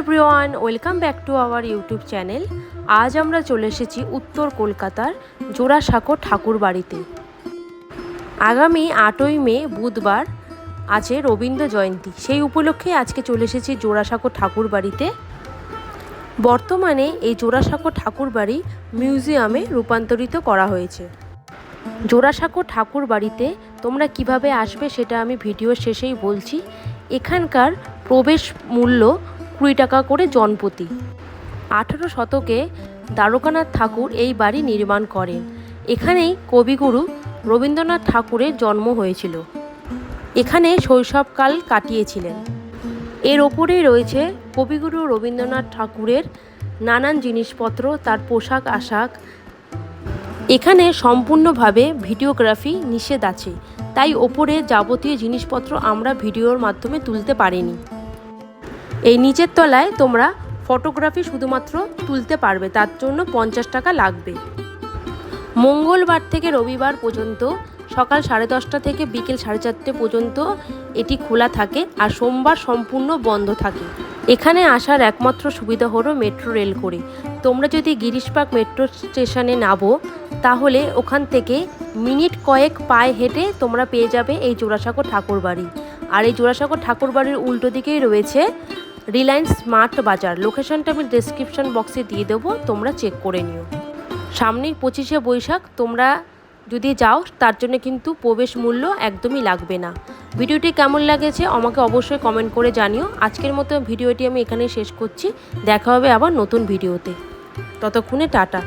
Everyone welcome back to our YouTube channel আজ আমরা চলে এসেছি উত্তর কলকাতার জোড়াসাঁকো ঠাকুর বাড়িতে। আগামী আটই মে, বুধবার আছে রবীন্দ্র জয়ন্তী। সেই উপলক্ষে আজকে চলে এসেছি জোড়াসাঁকো ঠাকুর বাড়িতে। বর্তমানে এই জোড়াসাঁকো ঠাকুর বাড়ি মিউজিয়ামে রূপান্তরিত করা হয়েছে। জোড়াসাঁকো ঠাকুর বাড়িতে তোমরা কীভাবে আসবে সেটা আমি ভিডিওর শেষেই বলছি। এখানকার প্রবেশ মূল্য কুড়ি টাকা করে জনপ্রতি আঠেরো শতকে দ্বারকানাথ ঠাকুর এই বাড়ি নির্মাণ করেন। এখানেই কবিগুরু রবীন্দ্রনাথ ঠাকুরের জন্ম হয়েছিল। এখানে শৈশবকাল কাটিয়েছিলেন। এর ওপরেই রয়েছে কবিগুরু রবীন্দ্রনাথ ঠাকুরের নানান জিনিসপত্র, তার পোশাক, আশাক। এখানে সম্পূর্ণভাবে ভিডিওগ্রাফি নিষেধ আছে। তাই ওপরে যাবতীয় জিনিসপত্র আমরা ভিডিওর মাধ্যমে তুলতে পারিনি। এই নিচের তলায় তোমরা ফটোগ্রাফি শুধুমাত্র তুলতে পারবে, তার জন্য পঞ্চাশ টাকা লাগবে। মঙ্গলবার থেকে রবিবার পর্যন্ত, সকাল সাড়ে দশটা থেকে বিকেল সাড়ে চারটে পর্যন্ত এটি খোলা থাকে আর সোমবার সম্পূর্ণ বন্ধ থাকে। এখানে আসার একমাত্র সুবিধা হলো মেট্রো রেল করে। তোমরা যদি গিরিশবাগ মেট্রো স্টেশনে নামো, তাহলে ওখান থেকে মিনিট কয়েক পায়ে হেঁটে তোমরা পেয়ে যাবে এই জোড়াসাঁকো ঠাকুর বাড়ি আর এই জোড়াসাঁকো ঠাকুর বাড়ির উল্টো দিকেই রয়েছে রিলায়েন্স স্মার্ট বাজার লোকেশনটা আমি ডেসক্রিপশন বক্সে দিয়ে দেবো, তোমরা চেক করে নিও। সামনেই পঁচিশে বৈশাখ, তোমরা যদি যাও, তার জন্য কিন্তু প্রবেশ মূল্য একদমই লাগবে না। ভিডিওটি কেমন লাগেছে, আমাকে অবশ্যই কমেন্ট করে জানিও। আজকের মতো ভিডিওটি আমি এখানে শেষ করছি। দেখা হবে আবার নতুন ভিডিওতে। ততক্ষণে টাটা।